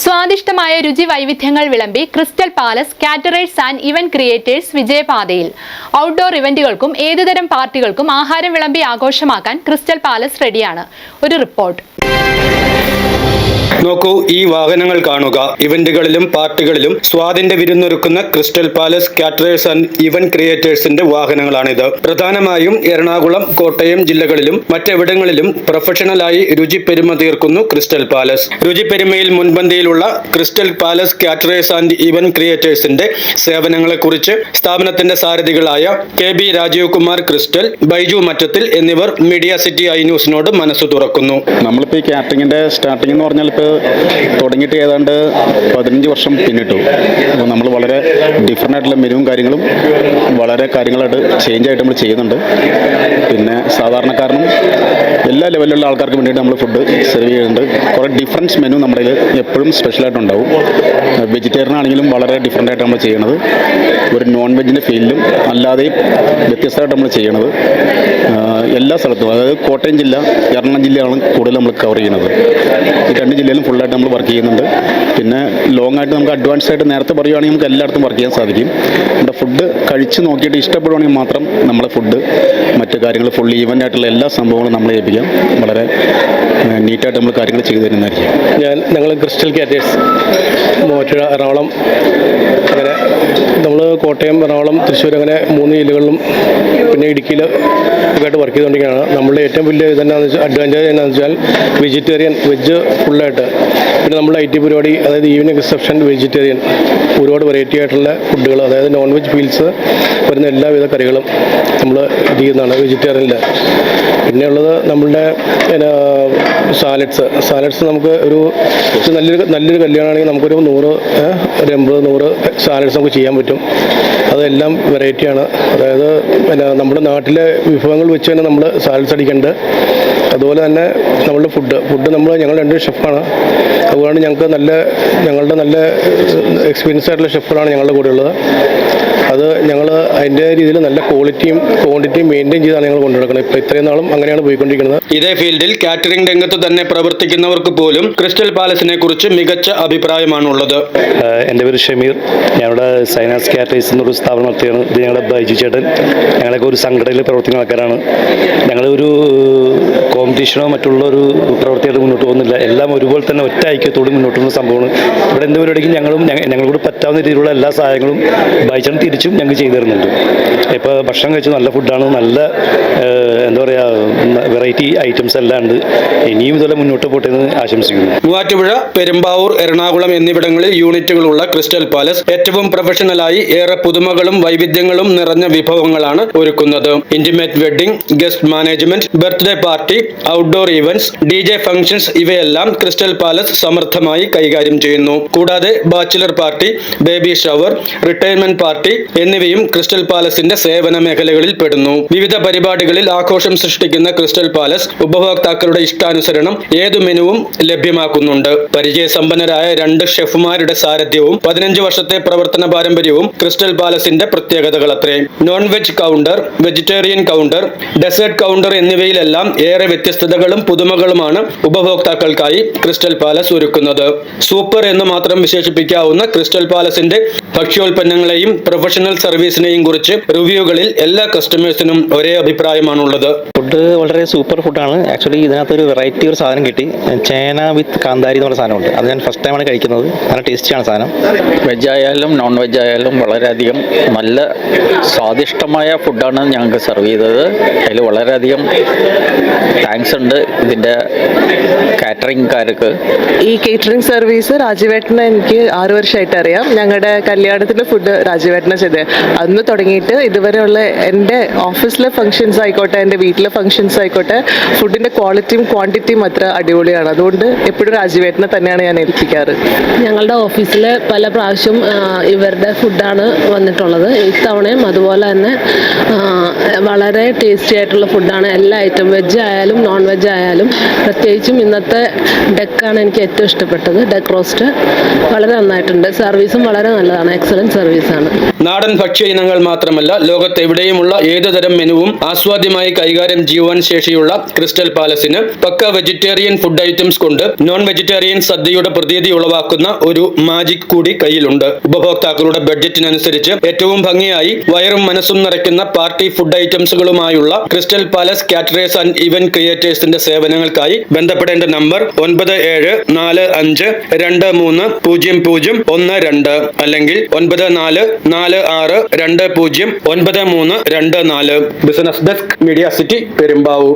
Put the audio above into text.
സ്വാദിഷ്ടമായ രുചി വൈവിധ്യങ്ങൾ വിളമ്പി Crystal Palace Caterers and Event Creators വിജയപാതയിൽ. Outdoor ഇവന്റുകൾക്കും ഏതുതരം പാർട്ടികൾക്കും ആഹാരം വിളമ്പി ആഘോഷമാക്കാൻ ക്രിസ്റ്റൽ പാലസ് റെഡിയാണ്. ഒരു റിപ്പോർട്ട്. നോക്കൂ ഈ വാഹനങ്ങൾ കാണുക. ഇവന്റുകളിലും പാർട്ടികളിലും സ്വാതിന്റെ വിരുന്നൊരുക്കുന്ന Crystal Palace Caterers and Event ക്രിയേറ്റേഴ്സിന്റെ വാഹനങ്ങളാണിത്. പ്രധാനമായും എറണാകുളം കോട്ടയം ജില്ലകളിലും മറ്റെവിടങ്ങളിലും പ്രൊഫഷണലായി രുചി പെരുമ തീർക്കുന്നു ക്രിസ്റ്റൽ പാലസ്. രുചി പെരുമയിൽ മുൻപന്തിയിലുള്ള Crystal Palace Caterers and Event ക്രിയേറ്റേഴ്സിന്റെ സേവനങ്ങളെക്കുറിച്ച് സ്ഥാപനത്തിന്റെ സാരഥികളായ K B Rajeev Kumar Crystal Baiju Mattathil എന്നിവർ മീഡിയ സിറ്റി ഐ ന്യൂസിനോട് മനസ്സ് തുറക്കുന്നു. നമ്മളിപ്പോൾ ഈ കാറ്ററിംഗിന്റെ സ്റ്റാർട്ടിംഗ് എന്ന് പറഞ്ഞാൽ ഇപ്പോൾ തുടങ്ങിയിട്ട് ഏതാണ്ട് പതിനഞ്ച് വർഷം പിന്നിട്ടു. അപ്പോൾ നമ്മൾ വളരെ ഡിഫറെന്റ് ആയിട്ടുള്ള മെനുവും കാര്യങ്ങളും വളരെ കാര്യങ്ങളായിട്ട് ചേഞ്ച് ആയിട്ട് നമ്മൾ ചെയ്യുന്നുണ്ട്. പിന്നെ സാധാരണക്കാരനും എല്ലാ ലെവലിലുള്ള ആൾക്കാർക്ക് വേണ്ടിയിട്ട് നമ്മൾ ഫുഡ് സെർവ് ചെയ്യുന്നുണ്ട്. കുറേ ഡിഫറൻസ് മെനു നമ്മുടെ എപ്പോഴും സ്പെഷ്യലായിട്ട് ഉണ്ടാവും. വെജിറ്റേറിയൻ ആണെങ്കിലും വളരെ ഡിഫറെന്റ് ആയിട്ട് നമ്മൾ ചെയ്യണത്. ഒരു നോൺ വെജിന്റെ ഫീൽഡിലും അല്ലാതെയും വ്യത്യസ്തമായിട്ട് നമ്മൾ ചെയ്യണത്. എല്ലാ സ്ഥലത്തും. അതായത് കോട്ടയം ജില്ല എറണാകുളം ജില്ലയാണ് കൂടുതൽ നമ്മൾ കവർ ചെയ്യുന്നത്. ഈ രണ്ട് ജില്ലയിലും ഫുള്ളായിട്ട് നമ്മൾ വർക്ക് ചെയ്യുന്നുണ്ട്. പിന്നെ ലോങ് ആയിട്ട് നമുക്ക് അഡ്വാൻസ് ആയിട്ട് നേരത്തെ പറയുവാണെങ്കിൽ നമുക്ക് എല്ലായിടത്തും വർക്ക് ചെയ്യാൻ സാധിക്കും. നമ്മുടെ ഫുഡ് കഴിച്ച് നോക്കിയിട്ട് ഇഷ്ടപ്പെടുവാണെങ്കിൽ മാത്രം നമ്മളെ ഫുഡ് മറ്റു കാര്യങ്ങൾ ഫുൾ ഈവന്റ് ആയിട്ടുള്ള എല്ലാ സംഭവങ്ങളും നമ്മളെ ഏൽപ്പിക്കാം. വളരെ നീറ്റായിട്ട് നമ്മൾ കാര്യങ്ങൾ ചെയ്തു തരുന്നതായിരിക്കും. ഞാൻ ഞങ്ങൾ ക്രിസ്റ്റൽ കാറ്റേഴ്സ് മൂവാറ്റുപുഴ എറണാകുളം അങ്ങനെ നമ്മൾ കോട്ടയം എറണാകുളം തൃശ്ശൂർ അങ്ങനെ മൂന്ന് ജില്ലകളിലും പിന്നെ ഇടുക്കിയിൽ ഒക്കെയായിട്ട് വർക്ക് ചെയ്തുകൊണ്ടിരിക്കുകയാണ്. നമ്മളുടെ ഏറ്റവും വലിയ ഇതെന്നാന്ന് വെച്ചാൽ അഡ്വാന്റേജ് എന്നാന്ന് വെച്ചാൽ വെജിറ്റേറിയൻ വെജ് ഫുള്ളായിട്ട് പിന്നെ നമ്മൾ ഐ ടി പരിപാടി അതായത് ഈവനിങ് റിസപ്ഷൻ വെജിറ്റേറിയൻ ഒരുപാട് വെറൈറ്റി ആയിട്ടുള്ള ഫുഡുകൾ അതായത് നോൺ വെജ് ഫീൽസ് വരുന്ന എല്ലാവിധ കറികളും നമ്മൾ ഇത് ചെയ്യുന്നതാണ് വെജിറ്റേറിയനിൽ പിന്നെയുള്ളത് നമ്മളുടെ പിന്നെ സാലഡ്സ് സാലഡ്സ് നമുക്ക് ഒരു നല്ലൊരു നല്ലൊരു കല്യാണമാണെങ്കിൽ നമുക്കൊരു നൂറ് ഒരു എൺപത് നൂറ് സാലഡ്സ് നമുക്ക് ചെയ്യാൻ പറ്റും. അതെല്ലാം വെറൈറ്റിയാണ് അതായത് പിന്നെ നമ്മുടെ നാട്ടിലെ വിഭവങ്ങൾ വെച്ച് തന്നെ നമ്മൾ സാൽസ് അടിക്കേണ്ടത് അതുപോലെ തന്നെ നമ്മളുടെ ഫുഡ് ഫുഡ് നമ്മൾ ഞങ്ങൾ രണ്ട് ഷെഫാണ് അതുകൊണ്ട് ഞങ്ങൾക്ക് നല്ല ഞങ്ങളുടെ നല്ല എക്സ്പീരിയൻസ് ആയിട്ടുള്ള ഷെഫുകളാണ് ഞങ്ങളുടെ കൂടെ ഉള്ളത്. അത് ഞങ്ങൾ അതിന്റെ രീതിയിൽ നല്ല ക്വാളിറ്റിയും ക്വാണ്ടിറ്റിയും മെയിന്റെയിൻ ചെയ്താണ് ഞങ്ങൾ കൊണ്ടുനടക്കുന്നത്. ഇപ്പോൾ ഇത്രയും നാളും അങ്ങനെയാണ് പോയിക്കൊണ്ടിരിക്കുന്നത്. ഇതേ ഫീൽഡിൽ കാറ്ററിംഗ് രംഗത്ത് തന്നെ പ്രവർത്തിക്കുന്നവർക്ക് പോലും ക്രിസ്റ്റൽ പാലസിനെ കുറിച്ച് മികച്ച അഭിപ്രായമാണുള്ളത്. ഉള്ളത് എന്റെ പേര് ഷമീർ. ഞങ്ങളുടെ സൈനാസ് കാറ്ററീസ് എന്നൊരു സ്ഥാപനം നടത്തിയാണ്. ഇത് ഞങ്ങളുടെ ബൈജു ചേട്ടൻ. ഞങ്ങളൊക്കെ ഒരു സംഘടനയിൽ പ്രവർത്തിക്കുന്ന ആൾക്കാരാണ്. ഞങ്ങളൊരു ഒരു കോമ്പറ്റീഷനോ മറ്റുള്ള ഒരു പ്രവൃത്തിയായിട്ട് മുന്നോട്ട് പോകുന്നില്ല. എല്ലാം ഒരുപോലെ തന്നെ ഒറ്റ ഐക്യത്തോട് മുന്നോട്ട് പോകുന്ന സംഭവമാണ്. ഇവിടെ എന്ത് പരിപാടിക്കും ഞങ്ങളും ഞങ്ങ- ഞങ്ങളോട് പറ്റാവുന്ന രീതിയിലുള്ള എല്ലാ സഹായങ്ങളും ബൈച്ചേട്ടൻ തിരിച്ചും ഞങ്ങൾക്ക് ചെയ്തു തരുന്നുണ്ട്. ഇപ്പോൾ ഭക്ഷണം കഴിച്ച് നല്ല ഫുഡാണ് നല്ല എന്താ പറയുക വെറൈറ്റി ഐറ്റംസ് എല്ലാം ഉണ്ട്. ഇനിയും ഇതുപോലെ മുന്നോട്ട് പോട്ടെ എന്ന് ആശംസിക്കുന്നു. മൂവാറ്റുപുഴ പെരുമ്പാവൂർ എറണാകുളം എന്നിവിടങ്ങളിൽ യൂണിറ്റുകളുള്ള ക്രിസ്റ്റൽ പാലസ് ഏറ്റവും പ്രൊഫഷണലായി ഏറെ പുതുമകളും വൈവിധ്യങ്ങളും നിറഞ്ഞ വിഭവങ്ങളാണ് ഒരുക്കുന്നത്. Intimate wedding guest management birthday party outdoor events D J functions ഇവയെല്ലാം ക്രിസ്റ്റൽ പാലസ് സമർത്ഥമായി കൈകാര്യം ചെയ്യുന്നു. കൂടാതെ bachelor party baby shower retirement party എന്നിവയും ക്രിസ്റ്റൽ പാലസിന്റെ സേവന മേഖലകളിൽ പെടുന്നു. വിവിധ പരിപാടികളിൽ ആഘോഷം സൃഷ്ടിക്കുന്ന ക്രിസ്റ്റൽ പാലസ് ഉപഭോക്താക്കളുടെ ഇഷ്ടാനുസരണം ഏതു മെനുവും ലഭ്യമാക്കുന്നുണ്ട്. പരിചയസമ്പന്നരായ രണ്ട് ഷെഫുമാരുടെ സാരഥ്യവും പതിനഞ്ച് വർഷത്തെ പ്രവർത്തന പാരമ്പര്യവും ക്രിസ്റ്റൽ പാലസിന്റെ പ്രത്യേകതകളത്രേ non veg counter vegetarian counter dessert counter എന്നിവയിലെല്ലാം ഏറെ വ്യത്യസ്തതകളും പുതുമകളുമാണ് ഉപഭോക്താക്കൾക്കായി ക്രിസ്റ്റൽ പാലസ് ഒരുക്കുന്നത്. സൂപ്പർ എന്ന് മാത്രം വിശേഷിപ്പിക്കാവുന്ന ക്രിസ്റ്റൽ പാലസിന്റെ ഭക്ഷ്യോൽപ്പന്നങ്ങളെയും പ്രൊഫഷണൽ സർവീസിനെയും കുറിച്ച് റിവ്യൂകളിൽ എല്ലാ കസ്റ്റമേഴ്സിനും ഒരേ അഭിപ്രായമാണ് ഉള്ളത് ഫുഡ് വളരെ സൂപ്പർ ഫുഡാണ്. ആക്ച്വലി ഇതിനകത്ത് ഒരു വെറൈറ്റി ഒരു സാധനം കിട്ടി. ചേന വിത്ത് കാന്താരി എന്ന് പറഞ്ഞ സാധനമുണ്ട്. അത് ഞാൻ ഫസ്റ്റ് ടൈമാണ് കഴിക്കുന്നത്. നല്ല ടേസ്റ്റിയാണ് സാധനം. വെജ് ആയാലും നോൺ വെജ് ആയാലും വളരെയധികം നല്ല സ്വാദിഷ്ടമായ ഫുഡാണ് ഞങ്ങൾക്ക് സെർവ് ചെയ്തത്. അതിൽ വളരെയധികം താങ്ക്സ് ഉണ്ട് ഇതിന്റെ കാറ്ററിംഗ്കാർക്ക്. ഈ കേറ്ററിംഗ് സർവീസ് രാജീവേട്ടനെ എനിക്ക് ആറു വർഷമായിട്ട് അറിയാം. ഞങ്ങളുടെ കല്യാണത്തിന്റെ ഫുഡ് രാജീവേട്ടനെ ചെയ്തത്. അന്ന് തുടങ്ങിയിട്ട് ഇതുവരെയുള്ള എന്റെ ഓഫീസിലെ ഫംഗ്ഷൻസ് ആയിക്കോട്ടെ എന്റെ വീട്ടിലെ ഫംഗ്ഷൻസ് ആയിക്കോട്ടെ ഫുഡിന്റെ ക്വാളിറ്റിയും ക്വാണ്ടിറ്റിയും അത്ര അടിപൊളിയാണ്. അതുകൊണ്ട് എപ്പോഴും രാജിവേട്ടനെ തന്നെയാണ് ഞാൻ ഏൽപ്പിക്കാറ്. ഞങ്ങളുടെ ഓഫീസിൽ പല പ്രാവശ്യം ഇവരുടെ ഫുഡാണ് വന്നിട്ടുള്ളത്. ഇത്തവണയും അതുപോലെ തന്നെ വളരെ ടേസ്റ്റി ആയിട്ടുള്ള ഫുഡാണ് എല്ലാ ഐറ്റം വെജ് ആയാലും നോൺ വെജ് ആയാലും പ്രത്യേകിച്ചും ഇന്നത്തെ ഡെക്കാണ് എനിക്ക് ഏറ്റവും ഇഷ്ടപ്പെട്ടത്. ഡെക്ക് റോസ്റ്റ് വളരെ നന്നായിട്ടുണ്ട്. സർവീസും വളരെ നല്ലതാണ്. എക്സലന്റ് സർവീസാണ് നാടൻ ഭക്ഷ്യ ഇനങ്ങൾ മാത്രമല്ല ലോകത്തെവിടെയുമുള്ള ഏതുതരം മെനുവും ആസ്വാദ്യമായി കൈകാര്യം ചെയ്യുവാൻ ശേഷിയുള്ള ക്രിസ്റ്റൽ പാലസിന് പക്ക വെജിറ്റേറിയൻ ഫുഡ് ഐറ്റംസ് കൊണ്ട് നോൺ വെജിറ്റേറിയൻ സദ്യയുടെ പ്രതീതി ഉളവാക്കുന്ന ഒരു മാജിക് കൂടി കയ്യിലുണ്ട്. ഉപഭോക്താക്കളുടെ ബഡ്ജറ്റിനനുസരിച്ച് ഏറ്റവും ഭംഗിയായി വയറും മനസ്സും നിറയ്ക്കുന്ന party food ഐറ്റംസുകളുമായുള്ള Crystal Palace Caterers and Event ക്രിയേറ്റേഴ്സിന്റെ സേവനങ്ങൾക്കായി ബന്ധപ്പെടേണ്ട നമ്പർ ഒൻപത് ഏഴ് നാല് അഞ്ച് രണ്ട് മൂന്ന് പൂജ്യം പൂജ്യം ഒന്ന് രണ്ട് അല്ലെങ്കിൽ ഒൻപത് നാല് നാല് ആറ് രണ്ട് പൂജ്യം ഒൻപത് മൂന്ന് രണ്ട് നാല്. Business desk Media City Perumbavoor